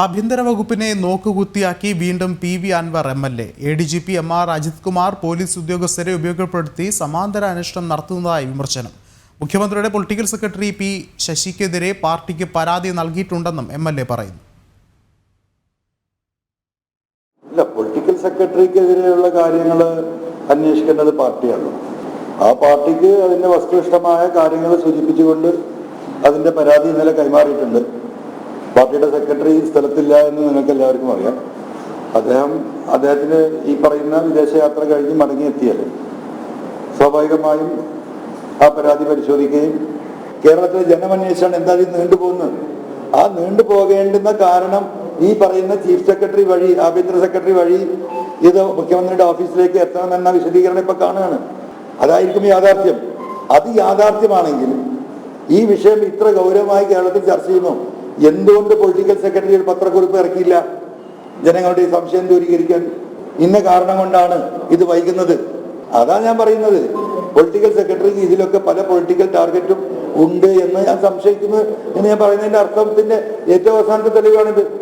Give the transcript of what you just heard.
ആഭ്യന്തര വകുപ്പിനെ നോക്കുകുത്തിയാക്കി വീണ്ടും P V Anvar M L A. A D G P M R Ajith Kumar police ഉദ്യോഗസ്ഥരെ ഉപയോഗപ്പെടുത്തി സമാന്തര അന്വേഷണം നടത്തുന്നതായി വിമർശനം. മുഖ്യമന്ത്രിയുടെ പൊളിറ്റിക്കൽ സെക്രട്ടറി പി ശശിക്കെതിരെ പാർട്ടിക്ക് പരാതി നൽകിയിട്ടുണ്ടെന്നും എം എൽ എ പറയുന്നു. ഇല്ല പൊളിറ്റിക്കൽ സെക്രട്ടറിക്കെതിരെയുള്ള കാര്യങ്ങൾ അന്വേഷിക്കേണ്ടത് പാർട്ടിയാണ്. ആ പാർട്ടിക്ക് അതിന്റെ വസ്തുനിഷ്ഠമായ കാര്യങ്ങൾ സൂചിപ്പിച്ചുകൊണ്ട് അതിന്റെ പരാതി ഇന്നലെ കൈമാറിയിട്ടുണ്ട്. പാർട്ടിയുടെ സെക്രട്ടറി സ്ഥലത്തില്ല എന്ന് നിങ്ങൾക്ക് എല്ലാവർക്കും അറിയാം. അദ്ദേഹം അദ്ദേഹത്തിന് ഈ പറയുന്ന വിദേശയാത്ര കഴിഞ്ഞ് മടങ്ങിയെത്തിയാലും സ്വാഭാവികമായും ആ പരാതി പരിശോധിക്കുകയും കേരളത്തിലെ ജനമന്വേഷണം എന്തായാലും നീണ്ടുപോകുന്നത് ആ നീണ്ടു പോകേണ്ടുന്ന കാരണം ഈ പറയുന്ന ചീഫ് സെക്രട്ടറി വഴി ആഭ്യന്തര സെക്രട്ടറി വഴി ഇത് മുഖ്യമന്ത്രിയുടെ ഓഫീസിലേക്ക് എത്തണമെന്ന വിശദീകരണം ഇപ്പൊ കാണുകയാണ്. അതായിരിക്കും യാഥാർത്ഥ്യം. അത് യാഥാർത്ഥ്യമാണെങ്കിൽ ഈ വിഷയം ഇത്ര ഗൗരവമായി കേരളത്തിൽ ചർച്ച ചെയ്യുന്നു. എന്തുകൊണ്ട് പൊളിറ്റിക്കൽ സെക്രട്ടറി ഒരു പത്രക്കുറിപ്പ് ഇറക്കിയില്ല? ജനങ്ങളുടെ സംശയം ദൂരീകരിക്കാൻ ഇന്ന കാരണം കൊണ്ടാണ് ഇത് വൈകുന്നത്? അതാ ഞാൻ പറയുന്നത്. പൊളിറ്റിക്കൽ സെക്രട്ടറിക്ക് ഇതിലൊക്കെ പല പൊളിറ്റിക്കൽ ടാർഗറ്റും ഉണ്ട് എന്ന് ഞാൻ സംശയിക്കുന്നത് എന്ന് ഞാൻ പറയുന്നതിന്റെ അർത്ഥത്തിന്റെ ഏറ്റവും അവസാനത്തെ തെളിവാണിത്.